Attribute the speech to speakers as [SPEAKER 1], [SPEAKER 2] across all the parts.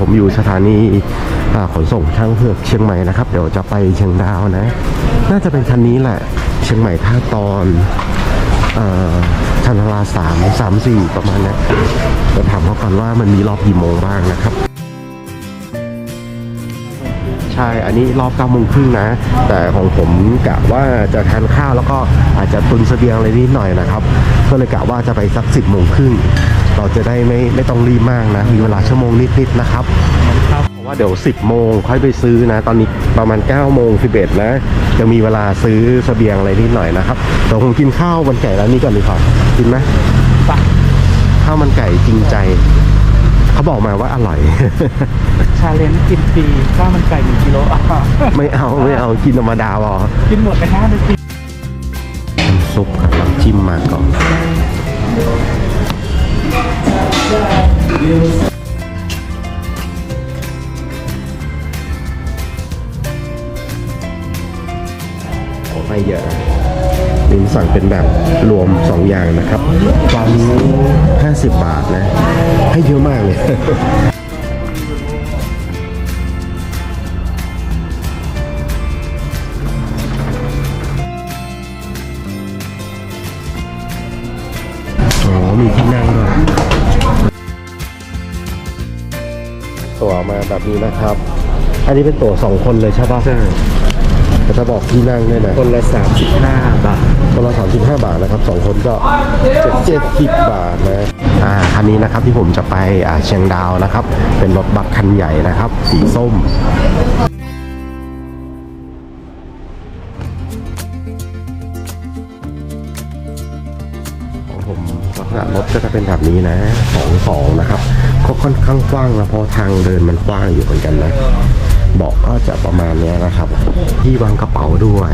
[SPEAKER 1] ผมอยู่สถานีขนส่งช่างเผือกเชียงใหม่นะครับ เดี๋ยวจะไปเชียงดาวนะ น่าจะเป็นคันนี้แหละ เชียงใหม่ท่าตอนอชันทราสามสามสี่ประมาณเนี้ยเดี๋ยวถามเขาก่อนว่ามันมีรอบกี่โมงบ้างนะครับใช่ อันนี้รอบ9โมงครึ่งนะ แต่ของผมกะว่าจะทานข้าวแล้วก็อาจจะตุนเสบียงอะไรนิดหน่อยนะครับ ก็เลยกะว่าจะไปสัก10โมงครึ่งเราจะได้ไม่ไม่ต้องรีบมากนะ มีเวลาชั่วโมงนิดๆนะครับเพราะว่าเดี๋ยว 10 โมงค่อยไปซื้อนะ ตอนนี้ประมาณ 9 โมง 11 นะยังมีเวลาซื้อเสบียงอะไรนิดหน่อยนะครับเดี๋ยวผมกินข้าวมันไก่ร้านนี้ก่อนดีกว่ากินไหม
[SPEAKER 2] ปะ
[SPEAKER 1] ข้าวมันไก่จริงใจ เขาบอกมาว่าอร่อย
[SPEAKER 2] ชาเลนจ์กินฟรีข้าวมันไก่หนึ่งกิโลอะ
[SPEAKER 1] ไม่เอาไม่เอากินธรรมดาพอ
[SPEAKER 2] กินหมดไปห้านาที
[SPEAKER 1] น้ำซุปครับน้ำ จิ้มมาก่อน ไม่เยอะนิสสั่งเป็นแบบรวม 2 อย่างนะครับตอนนี้50 บาทนะ ให้เยอะมากเลย ตั๋วมาแบบนี้นะครับ อันนี้เป็นตั๋วสองคนเลยใช่ปะ
[SPEAKER 2] ใช่
[SPEAKER 1] แต่จะบอกที่นั่งด้วยนะ
[SPEAKER 2] คนละสามสิบห้าบาท
[SPEAKER 1] คนละสามสิบห้าบาทนะครับสองคนก็เจ็ดสิบบาทนะอ่าคันนี้นะครับที่ผมจะไปอ่าเชียงดาวนะครับ เป็นรถบัสคันใหญ่นะครับ สีส้มของผมลักษณะรถก็จะเป็นแบบนี้นะสองสองนะครับ ก็ค่อนข้างกว้างนะเพราะทางเดินมันกว้างอยู่เหมือนกันนะเบาะก็จะประมาณนี้นะครับ ที่วางกระเป๋าด้วย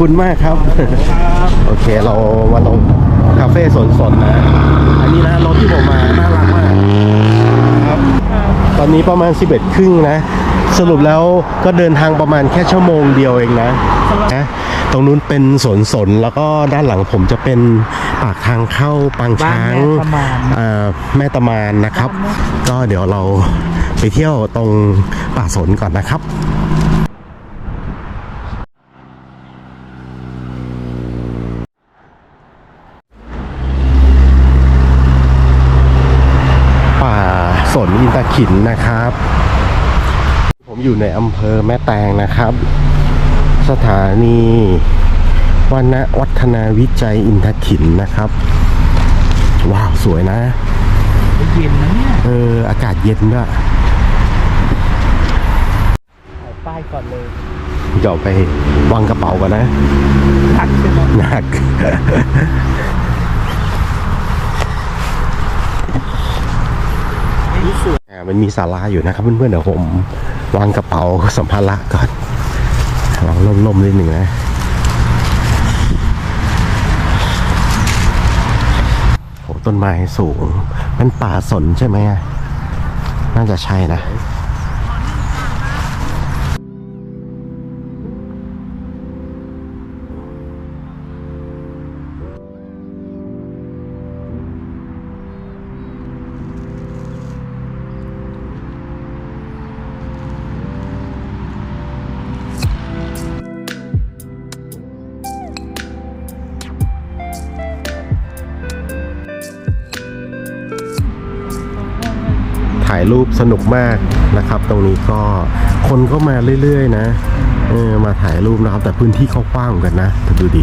[SPEAKER 1] คุณมากครับ โอเคเรามาลงคาเฟ่สนสนนะ อันนี้นะรถที่ผมมา น่ารักมากครับ ตอนนี้ประมาณ 11 ครึ่งนะ สรุปแล้วก็เดินทางประมาณแค่ชั่วโมงเดียวเองนะนะตรงนู้นเป็นสวนสนแล้วก็ด้านหลังผมจะเป็นปากทางเข้าปางช้าง
[SPEAKER 2] บ้านแม่ตะมาน
[SPEAKER 1] เอ่อแม่ตะมานนะครับ ก็เดี๋ยวเราไปเที่ยวตรงป่าสนก่อนนะครับ ป่าสนอิน ตาขินนะครับ ผมอยู่ในอำเภอแม่แตงนะครับ สถานีวานวัฒนาวิจัยอินทขินนะครับ ว้าวสวยนะ
[SPEAKER 2] เย็นนะเนี่ย
[SPEAKER 1] เอออากาศเย็นด้วย
[SPEAKER 2] ถ่ายป้ายก่อนเลย
[SPEAKER 1] เดี๋ยวไปวางกระเป๋าก่อนนะ
[SPEAKER 2] ทักใช่ไหม
[SPEAKER 1] หนัก
[SPEAKER 2] นี่สวย
[SPEAKER 1] อ่า มันมีศาลาอยู่นะครับเพื่อนๆเดี๋ยวผมวางกระเป๋าสัมภาระก่อนลองล่มๆนิดหนึ่งนะโหต้นไม้สูงเป็นป่าสนใช่ไหมน่าจะใช่นะ รูปสนุกมากนะครับ ตรงนี้ก็คนก็มาเรื่อยๆ นะเออมาถ่ายรูปนะครับ แต่พื้นที่เขากว้างกันนะดูดิ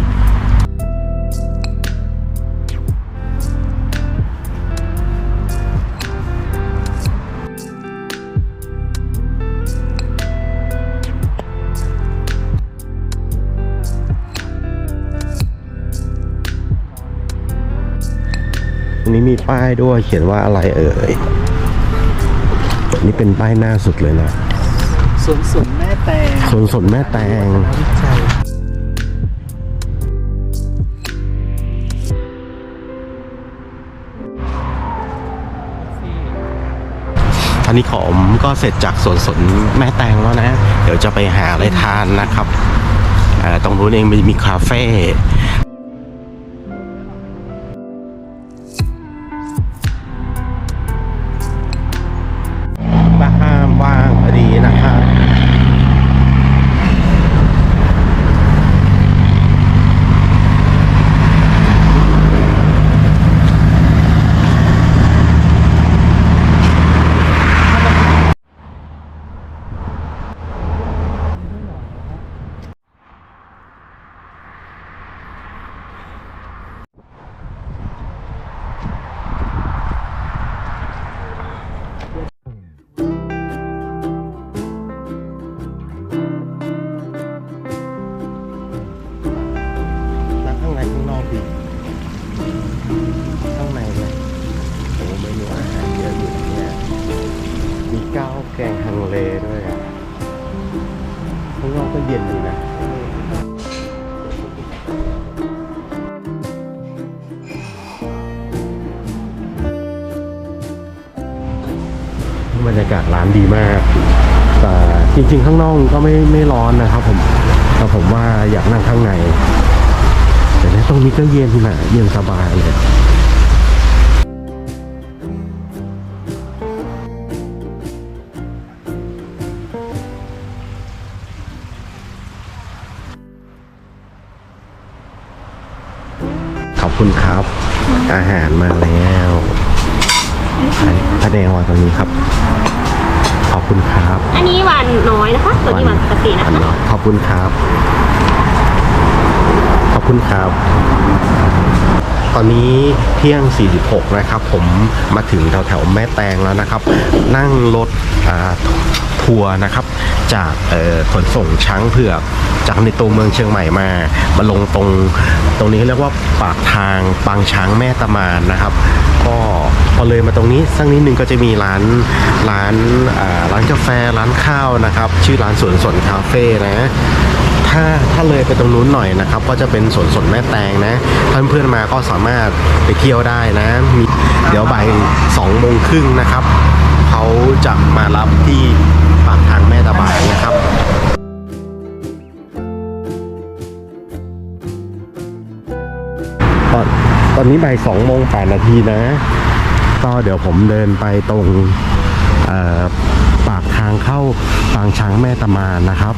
[SPEAKER 1] ตรงนี้มีป้ายด้วยเขียนว่าอะไรเอ่ย นี่เป็นป้ายหน้าสุดเลยนะ
[SPEAKER 2] สวนสวนแม่แตง
[SPEAKER 1] สวนสนแม่แตง
[SPEAKER 2] วิจัย
[SPEAKER 1] ตอนนี้ผมก็เสร็จจากสวนสนแม่แตงแล้วนะ เดี๋ยวจะไปหาอะไรทานนะครับอ่าตรงนู้นเองมันมีคาเฟ่ บรรยากาศร้านดีมาก แต่จริงๆ ข้างนอกก็ไม่ไม่ร้อนนะครับผมแต่ผมว่าอยากนั่งข้างใน แต่ในตรงนี้ก็เย็นนะเย็นสบายเลย ขอบคุณครับ อาหารมาแล้วพระแดงวางตรงนี้ครับ ขอบคุณครับ
[SPEAKER 3] อันนี้หวานน้อยนะคะ ตัวนี้หวานปกตินะ
[SPEAKER 1] อัน
[SPEAKER 3] คะ
[SPEAKER 1] นี้ขอบคุณครับ ขอบคุณครับ ตอนนี้เที่ยง 46 นะครับ ผมมาถึงแถวแถวๆแม่แตงแล้วนะครับ นั่งรถอ่า ทัวร์นะครับ จากขนส่งช้างเผือกจากในตัวเมืองเชียงใหม่มามาลงตรงตรงนี้เรียกว่าปากทางปางช้างแม่ตะมานนะครับ ก็พอเลยมาตรงนี้สักนิดนึงก็จะมีร้านร้านร้านกาแฟร้านข้าวนะครับ ชื่อร้านสวนสนคาเฟ่นะถ้าถ้าเลยไปตรงนู้นหน่อยนะครับ ก็จะเป็นสวนสนแม่แตงนะท่านเพื่อนมาก็สามารถไปเที่ยวได้นะมีเดี๋ยวบ่ายสองโมงครึ่งนะครับเขาจะมารับที่ นนี้บ่ายสองโมงแปดนาทีนะ ก็เดี๋ยวผมเดินไปตรงปากทางเข้าปางช้างแม่ตะมานนะครับ